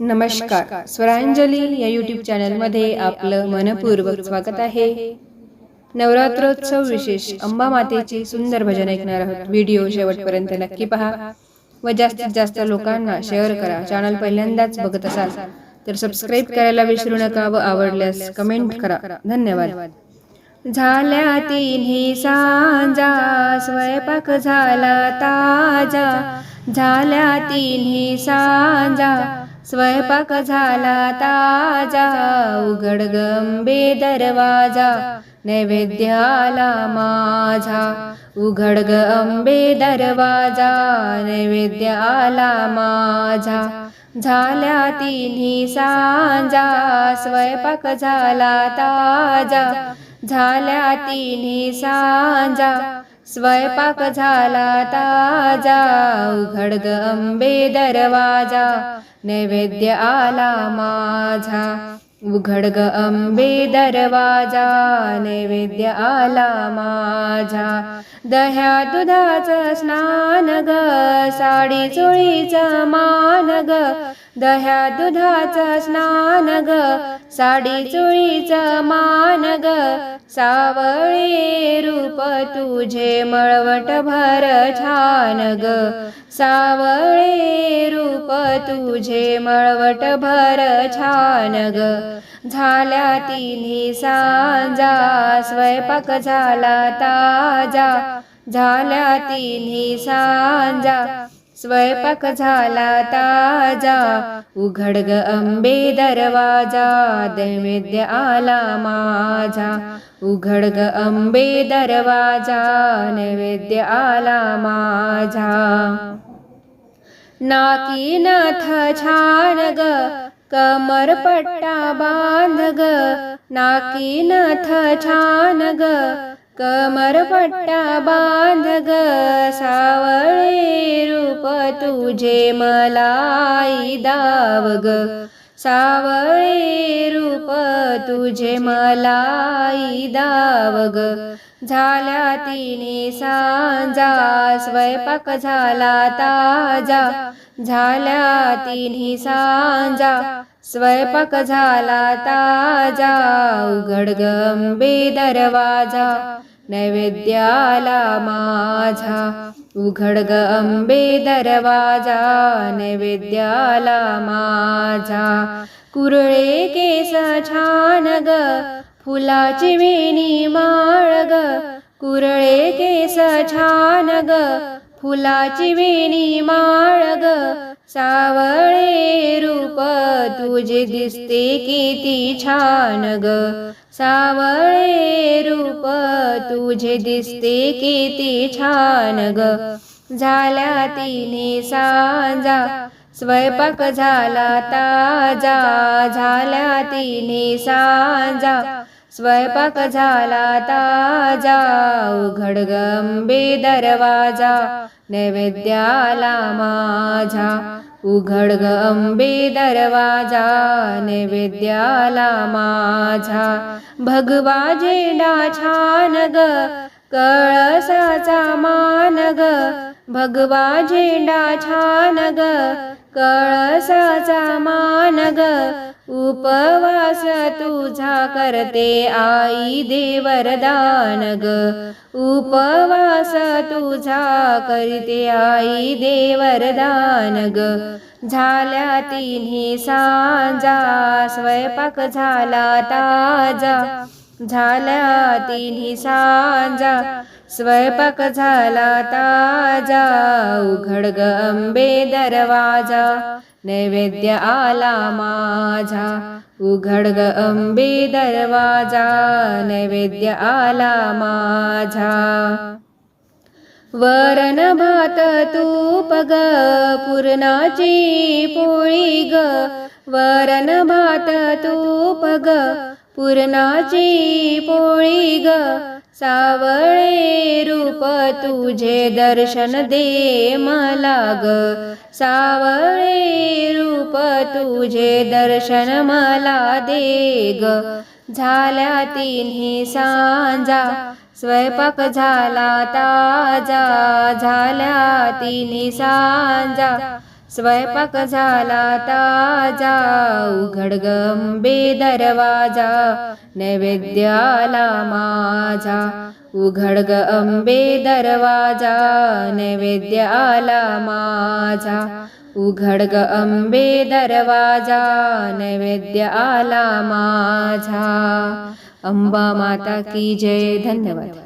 नमस्कार. स्वरांजली या यूट्यूब चॅनलमध्ये आपलं मनपूर्वक स्वागत आहे. नवरात्रोत्सव विशेष अंबा मातेचे सुंदर भजन ऐकणार आहोत. व्हिडिओ शेवटपर्यंत नक्की पहा व जास्तीत जास्त लोकांना शेअर करा. चॅनल पहिल्यांदाच बघत असाल तर सबस्क्राईब करायला विसरू नका व आवडल्यास कमेंट करा. धन्यवाद. झाल्या तिन्ही सांजा स्वयंपाक झाला ताजा. झाल्या तिन्ही सांजा. स्वयंपाक झाला ताजा उघड गंबे दरवाजा नैवेद्याला माझा उघड ग अंबे दरवाजा नैवेद्याला माझा. झाल्या तिन्ही सांजा स्वयंपाक झाला ताजा. झाल्या तिन्ही सांजा स्वयंपाक झाला ताजा उघड ग अंबे दरवाजा नैवेद्य आला माझा. उघड ग अंबे दरवाजा नैवेद्य आला माझा. दह्या दुधाचं स्नान ग साडी चोळीचं मान ग दह्या दुधाचं स्नान ग साडी चुळीचं मान ग सावळे रूप तुझे मळवट भर छान ग सावळे रूप तुझे मळवट भर छान ग. झाल्या तिन्ही सांजा स्वयंपाक झाला ताजा झाल्या तिन्ही सांजा स्वयंपाक झाला ताजा उघड ग अंबे दरवाजा दैवेद्य आला माझा. उघड ग अंबे दरवाजा नैवेद्य आला माझा. नाकी नाथ छान ग कमर पट्टा बांध ग. नाकी नाथ छान ग कमर पट्टा बांध ग. सावळे तुझे मलाई दाव ग सावळे रूप तुझे मलाई दाव ग झाल्या तिने सांजा स्वयंपाक झाला ताजा. झाल्या तिन्ही सांजा स्वयंपाक झाला ताजा. उघड गंबे दरवाजा नैवेद्याला माझा. उघड ग अंबे दरवाजा नैवेद्याला माझा. कुरळे केस छान ग फुलाची वेणी माळ ग कुरळे केस छान ग फुलाची वेणी माळ ग सावळे रूप तुझे दिसते किती छान ग सावळे रूप तुझे दिसते किती छान ग झाल्या तिने सांजा स्वयंपाक झाला ताजा. झाल्या तिने सांजा स्वयंपाक झाला ताजा. उघड गंबे दरवाजा नैवेद्याला माझा उघड अंबे दरवाजा नैवेद्याला माझा भगवा झेंडा छान ग कळसाचा मान ग भगवा झेंडा छान ग कळसाचा मान ग उपवास तुझा करते आई देवरदान ग उपवास तुझा करते आई देवरदान ग झाल्या तिन्ही सांजा स्वयंपाक झाला ताजा. झाला तिन्ही सांजा स्वयंपाक झाला ताजा उघड ग अंबे दरवाजा नैवेद्य आला माझा उघड ग अंबे दरवाजा नैवेद्य आला माझा. वरण भात तूप ग पुरणाची पोळी ग वरण भात तूप ग पूर्णाची पोळी ग सावळे रूप तुझे दर्शन दे मला ग. सावळे रूप तुझे दर्शन मला दे ग. झाल्या तिन्ही सांजा स्वयंपाक झाला ताजा. झाल्या तिन्ही सांजा स्वयंपाक झाला ताजा उघड गंबे दरवाजा नैवेद्याला माझा. उघड ग अंबे दरवाजा नैवेद्याला माझा. उघड ग अंबे दरवाजा नैवेद्य आला माझा. अंबा माता की जय. धन्यवाद.